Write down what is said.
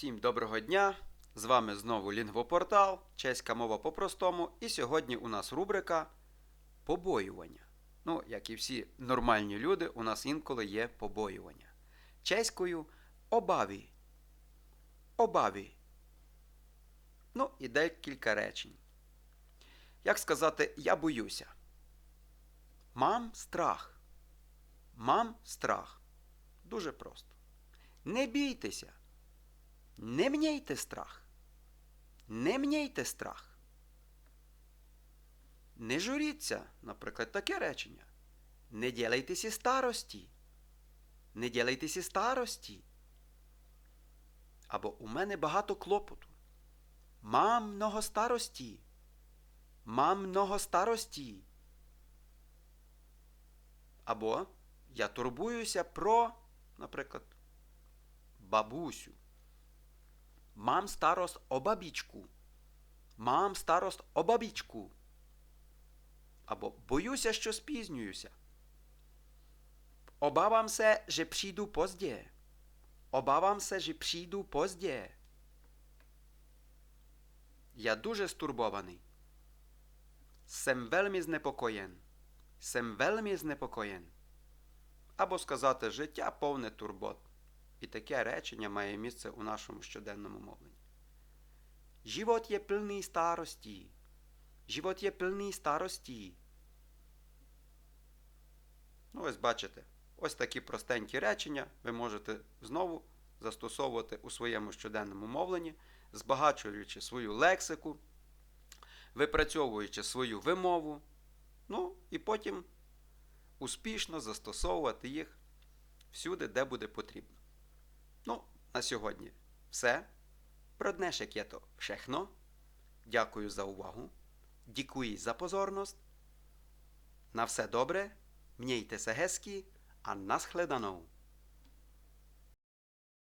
Всім доброго дня! З вами знову Лінгвопортал, чеська мова по-простому. І сьогодні у нас рубрика побоювання. Ну, як і всі нормальні люди, у нас інколи є побоювання. Чеською обаві. Обаві. Ну, і декілька речень. Як сказати я боюся? Мам страх. Мам страх. Дуже просто. Не бійтеся. Не мняйте страх. Не мняйте страх. Не журіться, наприклад, таке речення. Не ділайтеся старості. Не ділайтеся старості. Або у мене багато клопоту. Мам много старості. Мам много старості. Або я турбуюся про, наприклад, бабусю. Мам старост о бабічку. Мам старост о бабічку. Або боюся, що спізнююся. Обавам се, že přijdu pozdě. Обавам се, že přijду pozdě. Я дуже стурбований. Сем вельми знепокоєн. Сем вельми знепокоєн. Або сказати життя повне турбот. І таке речення має місце у нашому щоденному мовленні. Живот є пильний старості. Живот є пильний старості. Ну, ось бачите, ось такі простенькі речення ви можете знову застосовувати у своєму щоденному мовленні, збагачуючи свою лексику, випрацьовуючи свою вимову, ну і потім успішно застосовувати їх всюди, де буде потрібно. Ну, на сьогодні все. Про як je то všechno. Дякую за увагу. Дякую за позорність. На все добре. Mějte se а нас nashledanou.